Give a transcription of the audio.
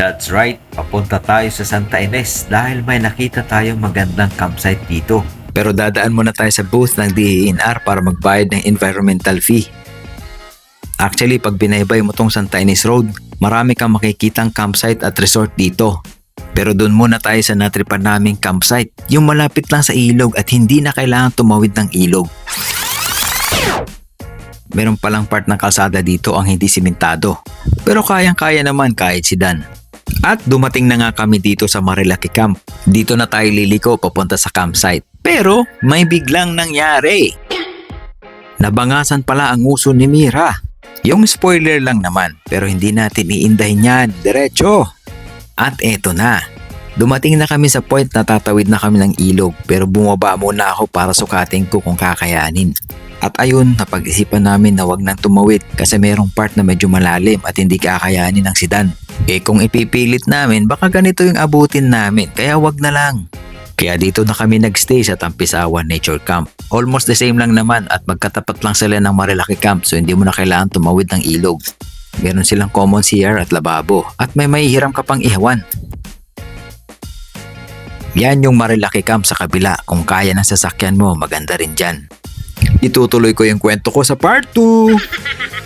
That's right, papunta tayo sa Santa Ines dahil may nakita tayong magandang campsite dito. Pero dadaan muna tayo sa booth ng DENR para magbayad ng environmental fee. Actually, pag binaybay mo tong Santa Ines Road, marami kang makikitang campsite at resort dito. Pero doon muna tayo sa natripan naming campsite, yung malapit lang sa ilog at hindi na kailangan tumawid ng ilog. Meron palang part ng kalsada dito ang hindi simentado. Pero kayang-kaya naman kahit sidan. At dumating na nga kami dito sa Marilaki Camp. Dito na tayo liliko papunta sa campsite. Pero may biglang nangyari. Nabangasan pala ang uso ni Mira. Yung spoiler lang naman pero hindi natin iindahin yan. Diretso. At eto na. Dumating na kami sa point na tatawid na kami ng ilog pero bumaba muna ako para sukatin ko kung kakayanin. At ayun, napag-isipan namin na wag nang tumawid kasi merong part na medyo malalim at hindi kakayanin ng sidan. Eh kung ipipilit namin, baka ganito yung abutin namin kaya wag na lang. Kaya dito na kami nagstay sa Tampisawan Nature Camp. Almost the same lang naman at magkatapat lang sila ng Marilaki Camp so hindi mo na kailangan tumawid ng ilog. Meron silang common CR at lababo at may mahihiram ka pang ihawan. Yan yung Marilaki Camp sa kabila. Kung kaya ng sasakyan mo, maganda rin dyan. Itutuloy ko yung kwento ko sa part 2.